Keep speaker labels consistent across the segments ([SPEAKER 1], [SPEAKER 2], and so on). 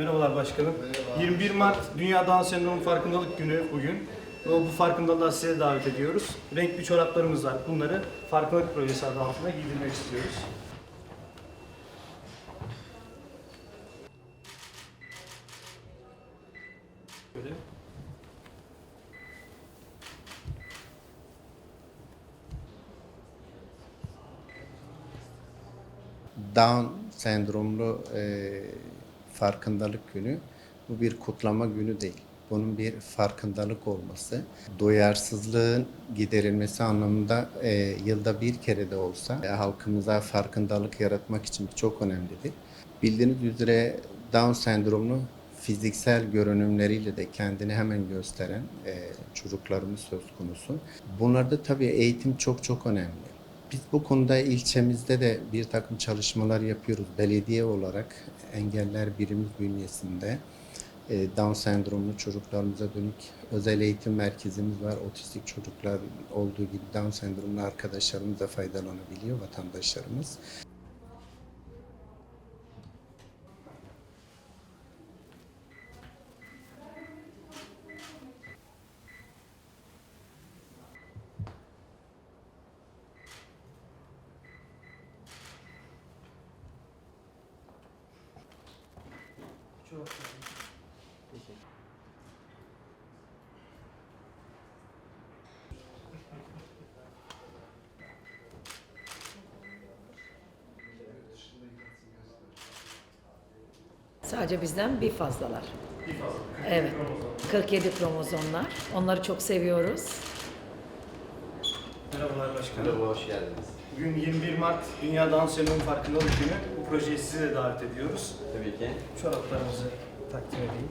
[SPEAKER 1] Merhabalar başkanım. 21 Mart Dünya Down Sendromu Farkındalık Günü bugün. Bu farkındalığa size davet ediyoruz. Renkli çoraplarımız var. Bunları farkındalık projesi adı altında giydirmek istiyoruz. Böyle.
[SPEAKER 2] Down sendromlu e, farkındalık günü bu bir kutlama günü değil. Bunun bir farkındalık olması, duyarsızlığın giderilmesi anlamında e, yılda bir kere de olsa e, halkımıza farkındalık yaratmak için çok önemlidir. Bildiğiniz üzere Down sendromlu fiziksel görünümleriyle de kendini hemen gösteren e, çocuklarımız söz konusu. Bunlarda tabii eğitim çok çok önemli. Biz bu konuda ilçemizde de bir takım çalışmalar yapıyoruz. Belediye olarak engeller birimiz bünyesinde e, Down sendromlu çocuklarımıza dönük özel eğitim merkezimiz var. Otistik çocuklar olduğu gibi Down sendromlu arkadaşlarımız da faydalanabiliyor vatandaşlarımız.
[SPEAKER 1] Çok
[SPEAKER 3] Sadece bizden bir fazlalar.
[SPEAKER 1] Bir fazla.
[SPEAKER 3] Evet. 47 kromozomlar. Onları çok seviyoruz.
[SPEAKER 1] Merhabalar başkanım.
[SPEAKER 4] Merhaba, hoş geldiniz.
[SPEAKER 1] Bugün 21 Mart Dünya Down Sendromu Farkındalık Günü. Bu projeyi size de davet ediyoruz.
[SPEAKER 4] Tabii ki.
[SPEAKER 1] Çoraplarımızı takdim edeyim.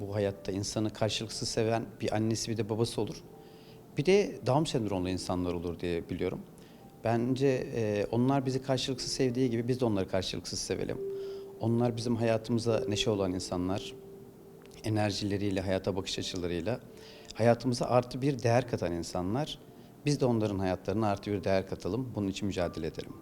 [SPEAKER 5] Bu hayatta insanı karşılıksız seven bir annesi bir de babası olur. Bir de Down sendromlu insanlar olur diye biliyorum. Bence e, onlar bizi karşılıksız sevdiği gibi biz de onları karşılıksız sevelim. Onlar bizim hayatımıza neşe olan insanlar. Enerjileriyle, hayata bakış açılarıyla hayatımıza artı bir değer katan insanlar. Biz de onların hayatlarına artı bir değer katalım. Bunun için mücadele edelim.